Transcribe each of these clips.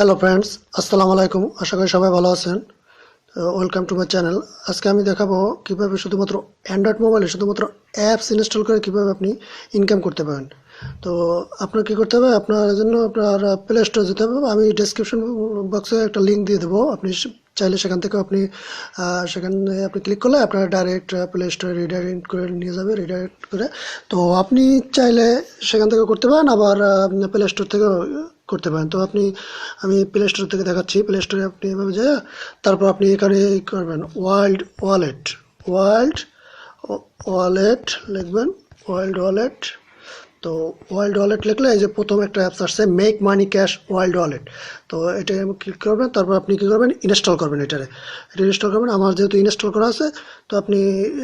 Hello friends আসসালামু আলাইকুম আশা করি সবাই ভালো আছেন। ওয়েলকাম টু মাই চ্যানেল আজকে আমি দেখাবো কীভাবে শুধুমাত্র অ্যান্ড্রয়েড মোবাইলে শুধুমাত্র অ্যাপস ইনস্টল করে কীভাবে আপনি ইনকাম করতে পারেন। তো, আপনার কী করতে হবে? আপনার জন্য আপনার প্লে স্টোর যেতে হবে। আমি ডিসক্রিপশন বক্সে একটা লিঙ্ক দিয়ে দেবো। আপনি চাইলে সেখান থেকে আপনি সেখানে আপনি ক্লিক করলে আপনার ডাইরেক্ট প্লে স্টোরে রিডাইরেক্ট করে নিয়ে যাবে রিডাইরেক্ট করে। তো আপনি চাইলে সেখান থেকে করতে পারেন, আবার প্লে স্টোর থেকে করতে পারেন। তো আপনি, আমি প্লে স্টোর থেকে দেখাচ্ছি। প্লে স্টোরে আপনি এভাবে যায় তারপর আপনি এখানে করবেন ওয়ার্ল্ড ওয়ালেট ওয়ার্ল্ড ওয়ালেট লিখবেন ওয়ার্ল্ড ওয়ালেট তো ওয়ার্ল্ড ওয়ালেট লিখলে এই যে প্রথম একটা অ্যাপস আসছে make money cash world wallet. তো এটা ক্লিক করবেন? তারপর আপনি কী করবেন? ইনস্টল করবেন এটারে। এটা ইনস্টল করবেন। আমার যেহেতু ইনস্টল করা আছে, তো আপনি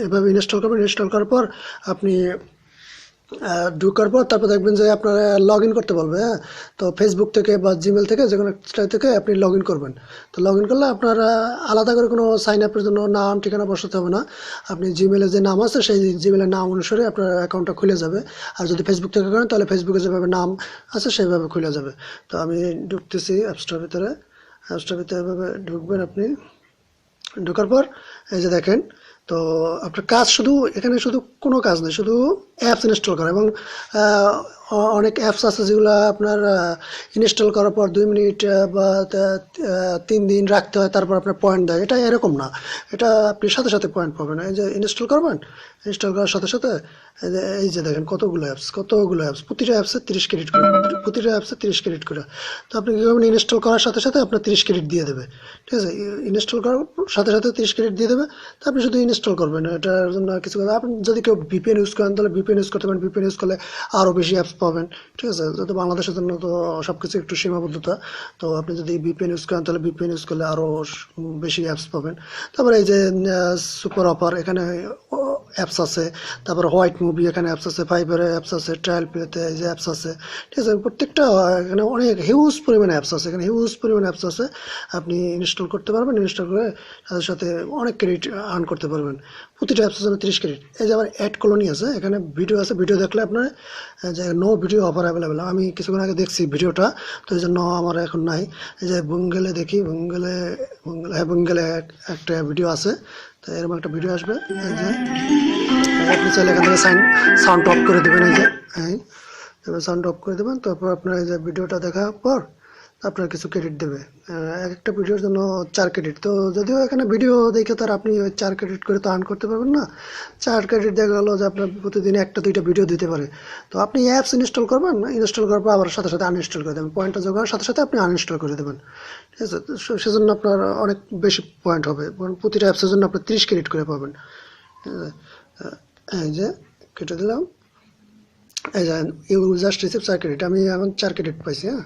এভাবে ইনস্টল করবেন। ইনস্টল করার পর আপনি ঢোকার পর তারপর দেখবেন যে আপনারা লগ ইন করতে বলবে হ্যাঁ? তো ফেসবুক থেকে বা জিমেল থেকে যে কোনো থেকে আপনি লগ ইন করবেন। তো লগ ইন করলে আপনার আলাদা করে কোনো সাইন আপের জন্য নাম, ঠিকানা বসাতে হবে না। আপনি জিমেলে যে নাম আছে, সেই জিমেলের নাম অনুসারে আপনার অ্যাকাউন্টটা খুলে যাবে। আর যদি ফেসবুক থেকে করেন, তাহলে ফেসবুকে যেভাবে নাম আছে, সেইভাবে খুলে যাবে। তো আমি ঢুকতেছি অ্যাপসটার ভিতরে। অ্যাপসটার ভিতরে এভাবে ঢুকবেন আপনি। ঢোকার পর, এই যে দেখেন তো আপনার কাজ শুধু এখানে শুধু কোনো কাজ নেই শুধু অ্যাপস ইনস্টল করা এবং অনেক অ্যাপস আছে যেগুলো আপনার ইনস্টল করার পর দুই মিনিট বা তিন দিন রাখতে হয়, তারপর আপনার পয়েন্ট দেয়। এটা এরকম না। এটা আপনি সাথে সাথে পয়েন্ট পাবেন। এই যে ইনস্টল করবেন ইনস্টল করার সাথে সাথে, এই যে দেখেন কতগুলো অ্যাপস কতগুলো অ্যাপস প্রতিটা অ্যাপসে তিরিশ ক্রেডিট করে, প্রতিটা অ্যাপসে তিরিশ ক্রেডিট করে। তো আপনি কী করবেন ইনস্টল করার সাথে সাথে আপনার তিরিশ ক্রেডিট দিয়ে দেবে। ঠিক আছে? ইনস্টল করার সাথে সাথে তিরিশ ক্রেডিট দিয়ে দেবে। তো আপনি শুধু ইনস্টল করবেন। এটার জন্য কিছু আপনি যদি কেউ ভিপিএন ইউজ করেন, তাহলে ভিপিএন ইউজ করতে পারেন। ভিপিএন ইউজ করলে আরও বেশি অ্যাপস পাবেন। ঠিক আছে, যেহেতু বাংলাদেশের জন্য তো সব কিছু একটু সীমাবদ্ধতা, তো আপনি যদি ভিপিএন ইউজ করেন, তাহলে ভিপিএন ইউজ করলে আরও বেশি অ্যাপস পাবেন। তারপরে এই যে সুপার অফার এখানে অ্যাপস আছে। তারপর হোয়াইট মুভি এখানে অ্যাপস আছে। ফাইবার অ্যাপস আছে ট্রায়াল প্লেতে এই যে অ্যাপস আছে। ঠিক আছে, প্রত্যেকটা, এখানে অনেক হিউজ পরিমাণে অ্যাপস আছে। এখানে হিউজ পরিমাণে অ্যাপস আছে। আপনি ইনস্টল করতে পারবেন ইনস্টল করে তাদের সাথে অনেক ক্রেডিট আর্ন করতে পারবেন। প্রতিটা অ্যাপসের জন্য তিরিশ ক্রেডিট এই যে আবার অ্যাড কলোনি আছে, এখানে ভিডিও আছে। ভিডিও দেখলে আপনার যে নো ভিডিও অফার অ্যাভেলেবেল আমি কিছুক্ষণ আগে দেখছি ভিডিওটা, তো এই জন্য আমার এখন নাই। এই যে বুঙ্গেলে দেখি বুঙ্গেলে বুঙ্গেলে হ্যাঁ বুঙ্গেলে একটা ভিডিও আছে, তো এরকম একটা ভিডিও আসবে। এই যে আপনি চাইলে এখান থেকে সাইন সাউন্ড অফ করে দেবেন, এই যে হ্যাঁ এবার সাউন্ড অফ করে দেবেন, তারপর আপনার এই যে ভিডিওটা দেখার পর আপনার কিছু ক্রেডিট দেবে। এক একটা ভিডিওর জন্য চার ক্রেডিট তো যদিও এখানে ভিডিও দেখে তার আপনি চার ক্রেডিট করে তো আর্ন করতে পারবেন না। চার ক্রেডিট দেখা গেলো যে আপনার প্রতিদিন একটা, দুইটা ভিডিও দিতে পারে। তো আপনি অ্যাপস ইনস্টল করবেন ইনস্টল করার পর আবার সাথে সাথে আনইনস্টল করে দেবেন। পয়েন্টটা জোগাড়ার সাথে সাথে আপনি আনইনস্টল করে দেবেন। ঠিক আছে? সেজন্য আপনার অনেক বেশি পয়েন্ট হবে। প্রতিটা অ্যাপসের জন্য আপনি তিরিশ ক্রেডিট করে পাবেন। এই যে কেটে দিলাম। এই যে ইউ জাস্ট রিসিভ চার ক্রেডিট আমি এখন চার ক্রেডিট পাইছি হ্যাঁ?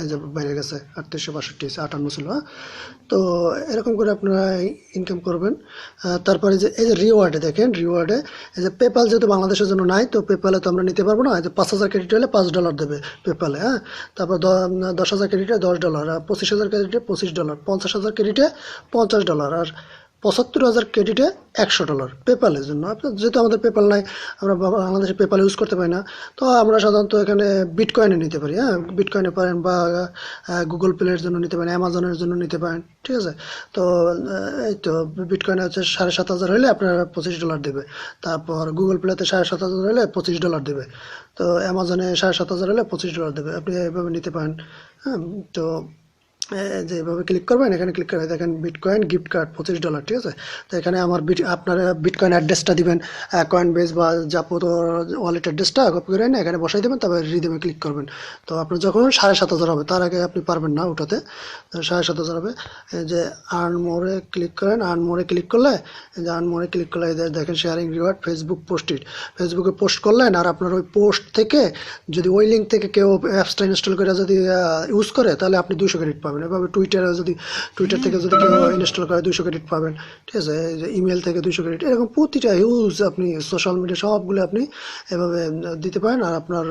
এই বাইরে গেছে আটত্রিশশো বাষট্টি আটান্ন ছিল হ্যাঁ? তো এরকম করে আপনারা ইনকাম করবেন। তারপরে যে, এই যে রিওয়ার্ডে দেখেন রিওয়ার্ডে এই যে পেপাল যেহেতু বাংলাদেশের জন্য নাই, তো পেপালে তো আমরা নিতে পারব না। যে পাঁচ হাজার ক্রেডিট হলে পাঁচ ডলার দেবে পেপালে হ্যাঁ? তারপর দশ হাজার ক্রেডিটে দশ ডলার আর পঁচিশ হাজার ক্রেডিটে পঁচিশ ডলার পঞ্চাশ হাজার ক্রেডিটে পঞ্চাশ ডলার আর পঁচাত্তর হাজার ক্রেডিটে একশো ডলার পেপালের জন্য। আপনার যেহেতু আমাদের পেপাল নাই, আমরা বাংলাদেশে পেপাল ইউজ করতে পারি না, তো আমরা সাধারণত এখানে বিটকয়েনে নিতে পারি হ্যাঁ? বিটকয়েনে পারেন বা গুগল প্লের জন্য নিতে পারেন অ্যামাজনের জন্য নিতে পারেন, ঠিক আছে? তো এই তো বিটকয়েনে হচ্ছে সাড়ে সাত হাজার হলে আপনার পঁচিশ ডলার দেবে। তারপর গুগল প্লেতে সাড়ে সাত হাজার হলে পঁচিশ ডলার দেবে। তো অ্যামাজনে সাড়ে সাত হাজার হলে পঁচিশ ডলার দেবে। আপনি এভাবে নিতে পারেন হ্যাঁ? তো যে এভাবে ক্লিক করবেন, এখানে ক্লিক করে দেখেন বিটকয়েন গিফট কার্ড পঁচিশ ডলার ঠিক আছে? তো এখানে আমার বিট আপনার বিটকয়েন অ্যাড্রেসটা দিবেন কয়েন বেস বা যাপত ওয়ালেট অ্যাড্রেসটা কপি করে এনে এখানে বসাই দেবেন তারপরে রিদেমে ক্লিক করবেন। তো আপনার যখন সাড়ে সাত হাজার হবে, তার আগে আপনি পারবেন না ওটাতে সাড়ে সাত হাজার হবে। যে আর্ন মোড়ে ক্লিক করেন আর্ন মোড়ে ক্লিক করলে যে আর্ন মোড়ে ক্লিক করলে দেখেন শেয়ারিং রিওয়ার্ড ফেসবুক পোস্টেড ফেসবুকে পোস্ট করলেন, আর আপনার ওই পোস্ট থেকে যদি ওই লিঙ্ক থেকে কেউ অ্যাপসটা ইনস্টল করে যদি ইউজ করে, তাহলে আপনি দুশো ক্রেডিট পাবেন। পাবেন। এভাবে টুইটারে যদি টুইটার থেকে যদি কেউ ইনস্টল করে দুশো ক্রেডিট পাবেন। ঠিক আছে? ইমেল থেকে দুশো ক্রেডিট এরকম প্রতিটা ইউজ আপনি সোশ্যাল মিডিয়া সবগুলো আপনি এভাবে দিতে পারেন আর আপনার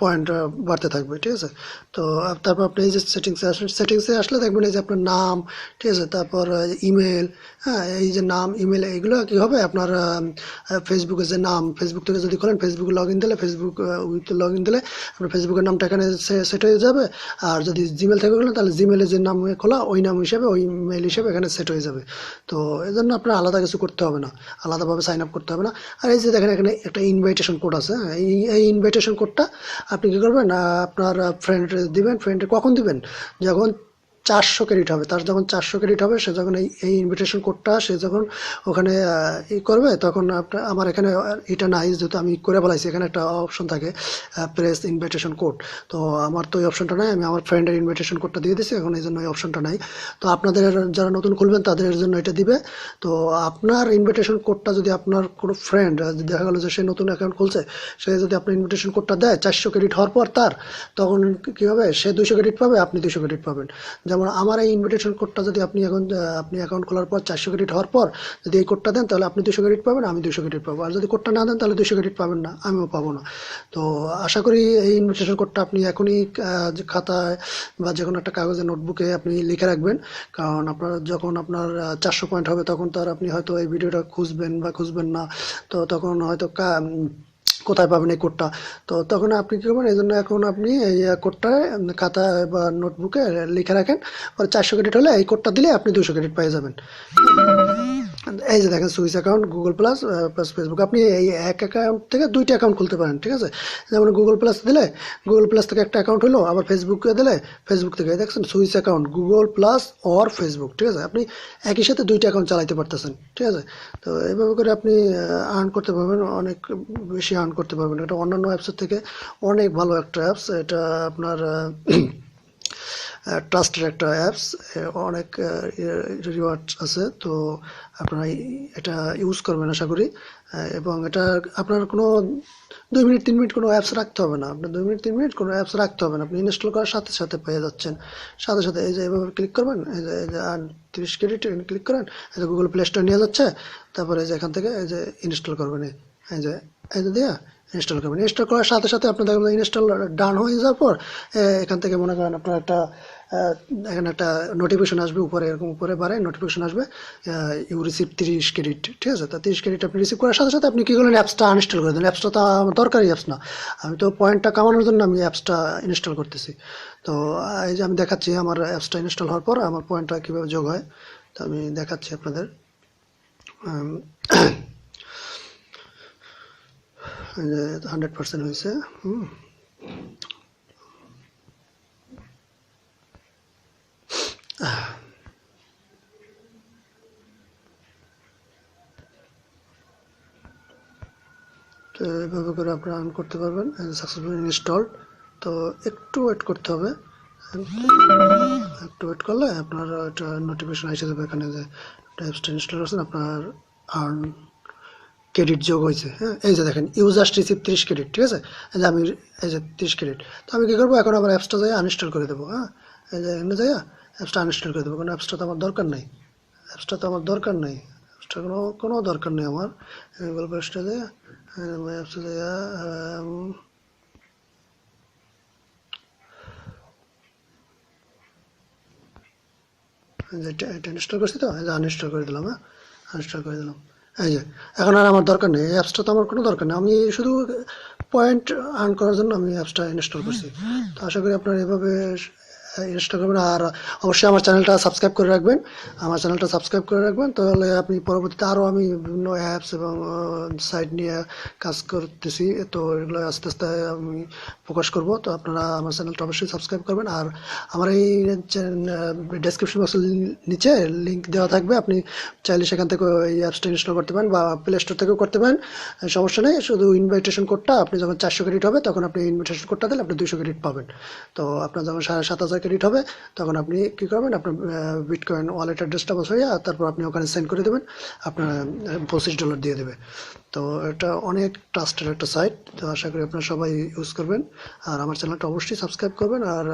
পয়েন্ট বাড়তে থাকবে। ঠিক আছে? তো তারপর আপনি এই যে সেটিংসে আসেন সেটিংসে আসলে দেখবেন এই যে আপনার নাম ঠিক আছে? তারপর ইমেল হ্যাঁ এই যে নাম ইমেল এগুলো কি হবে? আপনার ফেসবুকে যে নাম ফেসবুক থেকে যদি করেন ফেসবুক লগ ইন দিলে ফেসবুক উইথ লগ ইন দিলে আপনার ফেসবুকের নামটা এখানে সেট হয়ে যাবে। আর যদি জিমেল থেকে করেন তাহলে জিমেলে যে নাম খোলা ওই নাম হিসেবে ওই মেল হিসেবে এখানে সেট হয়ে যাবে। তো এই জন্য আপনার আলাদা কিছু করতে হবে না। আলাদাভাবে সাইন আপ করতে হবে না। আর এই যে দেখেন এখানে একটা ইনভাইটেশন কোড আছে। হ্যাঁ, এই ইনভাইটেশন কোডটা আপনি কী করবেন? আপনার ফ্রেন্ড দিবেন ফ্রেন্ডে কখন দিবেন? যখন চারশো ক্রেডিট হবে। তার যখন চারশো ক্রেডিট হবে, সে যখন এই এই ইনভিটেশন কোডটা সে যখন ওখানে ই করবে, তখন আপনার আমার এখানে এটা নাই যেহেতু আমি করে বলাইছি এখানে একটা অপশন থাকে প্রেস ইনভিটেশন কোড তো আমার তো এই অপশনটা নাই, আমি আমার ফ্রেন্ডের ইনভিটেশন কোডটা দিয়ে দিয়েছি, এখন এই জন্য এই অপশনটা নাই। তো আপনাদের যারা নতুন খুলবেন, তাদের জন্য এটা দিবে। তো আপনার ইনভিটেশন কোডটা যদি আপনার কোনো ফ্রেন্ড দেখা গেলো যে সে নতুন অ্যাকাউন্ট খুলছে, সে যদি আপনার ইনভিটেশন কোডটা দেয়, চারশো ক্রেডিট হওয়ার পর তার, তখন কী হবে? সে দুশো ক্রেডিট পাবে, আপনি দুশো ক্রেডিট পাবেন। যেমন আমার এই ইনভিটেশন কোডটা যদি আপনি এখন আপনি অ্যাকাউন্ট খোলার পর চারশো ক্রেডিট হওয়ার পর যদি এই কোডটা দেন, তাহলে আপনি দুশো ক্রেডিট পাবেন, আমি দুশো ক্রেডিট পাবো। আর যদি কোডটা না দেন, তাহলে দুশো ক্রেডিট পাবেন না, আমিও পাবো না। তো আশা করি এই ইনভিটেশন কোডটা আপনি এখনই খাতায় বা যে কোনো একটা কাগজে নোটবুকে আপনি লিখে রাখবেন। কারণ আপনার, যখন আপনার চারশো পয়েন্ট হবে, তখন তো আর আপনি হয়তো এই ভিডিওটা খুঁজবেন বা খুঁজবেন না। তো তখন হয়তো কোথায় পাবেন এই কোডটা? তো তখন আপনি কী করবেন? এই জন্য এখন আপনি এই কোডটা খাতা বা নোটবুকে লিখে রাখেন। পরে চারশো ক্রেডিট হলে এই কোডটা দিলে আপনি দুশো ক্রেডিট পেয়ে যাবেন। এই যে দেখেন switch account Google plus plus Facebook আপনি এই এক অ্যাকাউন্ট থেকে দুইটা অ্যাকাউন্ট খুলতে পারেন, ঠিক আছে? যেমন গুগল প্লাস দিলে গুগল প্লাস থেকে একটা অ্যাকাউন্ট হলো, আবার ফেসবুকে দিলে ফেসবুক থেকে দেখছেন, switch account Google plus or Facebook ঠিক আছে? আপনি একই সাথে দুইটা অ্যাকাউন্ট চালাতে পারতেছেন, ঠিক আছে? তো এইভাবে করে আপনি আর্ন করতে পারবেন, অনেক বেশি আর্ন করতে পারবেন। এটা অন্যান্য অ্যাপসের থেকে অনেক ভালো একটা অ্যাপস এটা আপনার ট্রাস্টের একটা অ্যাপস অনেক রিওয়ার্ড আছে, তো আপনারা এটা ইউজ করবেন আশা করি। এবং এটা আপনার কোনো দুই মিনিট, তিন মিনিট কোনো অ্যাপস রাখতে হবে না। আপনার দুই মিনিট, তিন মিনিট কোনো অ্যাপস রাখতে হবে না। আপনি ইনস্টল করার সাথে সাথে পেয়ে যাচ্ছেন। সাথে সাথে এই যে এভাবে ক্লিক করবেন, এই যে এই যে আর তিরিশ ক্রেডিট ক্লিক করেন, এই যে গুগল প্লে স্টোর নিয়ে যাচ্ছে, তারপরে এই যে এখান থেকে এই যে ইনস্টল করবেন। এই যে এই যে দিয়া ইনস্টল করবেন। ইনস্টল করার সাথে সাথে আপনার দেখবেন ইনস্টল ডান হয়ে যাওয়ার পর এখান থেকে মনে করেন আপনার একটা এখানে একটা নোটিফিকেশন আসবে, উপরে এরকম উপরে বাড়ে নোটিফিকেশন আসবে ইউ রিসিভ তিরিশ ক্রেডিট ঠিক আছে? তা তিরিশ ক্রেডিট আপনি রিসিভ করার সাথে সাথে আপনি কী করলেন? অ্যাপসটা আনইনস্টল করে দেন অ্যাপসটা তো আমার দরকারি অ্যাপস না। আমি তো পয়েন্টটা কামানোর জন্য আমি অ্যাপসটা ইনস্টল করতেছি। তো এই যে আমি দেখাচ্ছি, আমার অ্যাপসটা ইনস্টল হওয়ার পর আমার পয়েন্টটা কীভাবে যোগ হয়, তো আমি দেখাচ্ছি আপনাদের। হান্ড্রেড পার্সেন্ট হয়েছে, হুম। তো এভাবে করে আপনারা আর্ন করতে পারবেন সাকসেসফুল ইনস্টল তো একটু ওয়েট করতে হবে। একটু ওয়েট করলে আপনার একটা নোটিফিকেশন এসে যাবে এখানে যে অ্যাপসটা ইনস্টল করছেন, আপনার আর্ন ক্রেডিট যোগ হয়েছে। হ্যাঁ এই যে দেখেন ইউজার্স রিসিভ তিরিশ ক্রেডিট ঠিক আছে? এই যে আমি, এই যে তিরিশ ক্রেডিট তো আমি কী করব? এখন আমার অ্যাপসটা যাই আনইনস্টল করে দেবো হ্যাঁ? এই যে এখানে যাই অ্যাপসটা আনইনস্টল করে দেবো। কারণ অ্যাপসটা তো আমার দরকার নেই। অ্যাপসটা তো আমার দরকার নেই। অ্যাপসটা কোনো কোনো দরকার নেই আমার। গুগল প্লে স্টোরে অ্যাপসে যাই যেটা এটা ইনস্টল করে দিলাম হ্যাঁ করে দিলাম এখন আর আমার দরকার নেই তো আমার কোনো দরকার নেই আমি শুধু পয়েন্ট আর্ন করার জন্য আমি অ্যাপসটা ইনস্টল করছি তো আশা করি আপনারা এভাবে ইনস্টল করবেন আর অবশ্যই আমার চ্যানেলটা সাবস্ক্রাইব করে রাখবেন। আমার চ্যানেলটা সাবস্ক্রাইব করে রাখবেন, তাহলে আপনি পরবর্তীতে আরও আমি বিভিন্ন অ্যাপস এবং সাইট নিয়ে কাজ করতেছি। তো এগুলো আস্তে আস্তে আমি প্রকাশ করব। তো আপনারা আমার চ্যানেলটা অবশ্যই সাবস্ক্রাইব করবেন। আর আমার এই ডেসক্রিপশন বক্সের নিচে লিঙ্ক দেওয়া থাকবে। আপনি চাইলে সেখান থেকে এই অ্যাপসটা ইনস্টল করতে পারেন বা প্লে স্টোর থেকেও করতে পারেন। সমস্যা নেই, শুধু ইনভাইটেশন কোডটা আপনি যখন চারশো ক্রেডিট হবে, তখন আপনি ইনভাইটেশন কোডটা দিলে আপনি দুশো ক্রেডিট পাবেন। তো আপনার যখন সাড়ে সাত হাজার ক্রেডিট হবে, তখন আপনি কী করবেন, আপনার বিটকয়েন ওয়ালেট অ্যাড্রেসটা বসাইয়া তারপর আপনি ওখানে সেন্ড করে দেবেন, আপনার পঁচিশ ডলার দিয়ে দেবে। তো এটা অনেক ট্রাস্টের একটা সাইট তো আশা করি আপনারা সবাই ইউজ করবেন। আর আমার চ্যানেলটা অবশ্যই সাবস্ক্রাইব করবেন, আর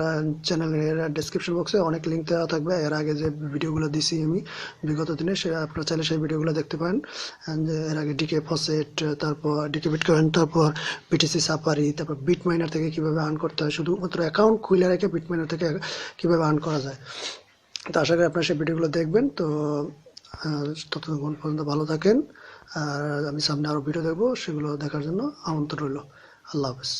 চ্যানেলের ডিসক্রিপশন বক্সে অনেক লিঙ্ক দেওয়া থাকবে। এর আগে যে ভিডিওগুলো দিছি আমি, বিগত দিনে সে, আপনারা চাইলে সেই ভিডিওগুলো দেখতে পারেন। এর আগে ডিকে ফসেট তারপর ডিকে বিটকয়েন তারপর বিটিসি সাফারি তারপর বিট মাইনার থেকে কীভাবে আর্ন করতে হয়, শুধুমাত্র অ্যাকাউন্ট খুলে রেখে বিট মাইনার থেকে কীভাবে আর্ন করা যায়। তো আশা করি আপনারা সেই ভিডিওগুলো দেখবেন। তো ততক্ষণ পর্যন্ত ভালো থাকেন। আর আমি সামনে আরও ভিডিও দেখব। সেগুলো দেখার জন্য আমন্ত্রণ রইল। আল্লাহ হাফেজ।